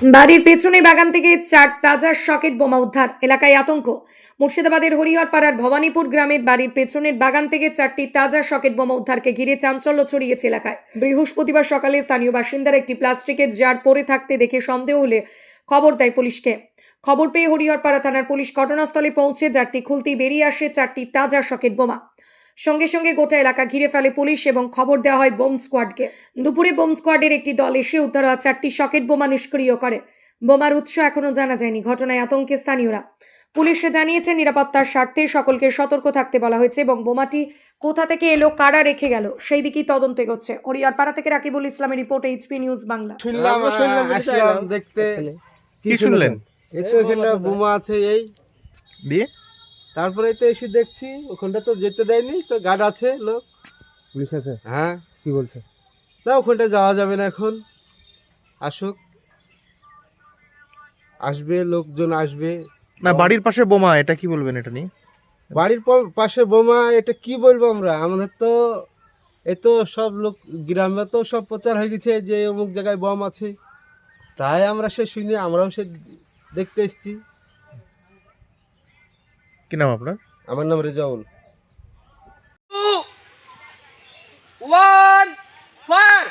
বাড়ির পেছনে বাগান থেকে চার তাজা সকেট বোমা উদ্ধার। এলাকায় আতঙ্ক। মুর্শিদাবাদের হরিহরপাড়ার ভবানীপুর গ্রামের বাড়ির পেছনের বাগান থেকে চারটি তাজা সকেট বোমা উদ্ধারকে ঘিরে চাঞ্চল্য ছড়িয়েছে এলাকায়। বৃহস্পতিবার সকালে স্থানীয় বাসিন্দারা একটি প্লাস্টিকের জার পরে থাকতে দেখে সন্দেহ হলে খবর দেয় পুলিশকে। খবর পেয়ে হরিহরপাড়া থানার পুলিশ ঘটনাস্থলে পৌঁছে জারটি খুলতেই বেরিয়ে আসে চারটি তাজা সকেট বোমা। সঙ্গে সঙ্গে গোটা এলাকা ঘিরে ফেলে পুলিশ এবং খবর দেওয়া হয় বোম স্কোয়াডকে। দুপুরে বোম স্কোয়াডের একটি দল এসে উদ্ধার হওয়া চারটি সকেট বোমা নিষ্ক্রিয় করে। বোমার উৎস এখনও জানা যায়নি ঘটনায় আতঙ্কে স্থানীয়রা। পুলিশে জানিয়েছে নিরাপত্তার স্বার্থে সকলকে সতর্ক থাকতে বলা হয়েছে এবং বোমাটি কোথা থেকে এলো কারা রেখে গেল সেই দিকেই তদন্ত এগোচ্ছে। হরিয়ারপাড়া থেকে রাকিবুল ইসলামের রিপোর্ট এইচপি নিউজ বাংলা। শুনলাম। দেখতে। কি শুনলেন? এই তো বোমা আছে এই। দিয়ে? তারপরে তো এসে দেখছি ওখানটা তো যেতে দেয়নি তো গার্ড আছে লোক। পুলিশ আছে? হ্যাঁ। কি বলছে? না ওখানটা যাওয়া যাবে না এখন। আসুক। আসবে লোকজন আসবে। না বাড়ির পাশে বোমা এটা কি বলবেন এটা নিয়ে? বাড়ির পাশে বোমা এটা কি বলব আমরা? আমাদের তো এ তো সব লোক গ্রামে তো সব প্রচার হয়ে গেছে যে অমুক জায়গায় বম আছে। তাই আমরা সে শুনি আমরাও সে দেখতে এসেছি। কি নাম আপনার আমার নাম রেজাউল one fire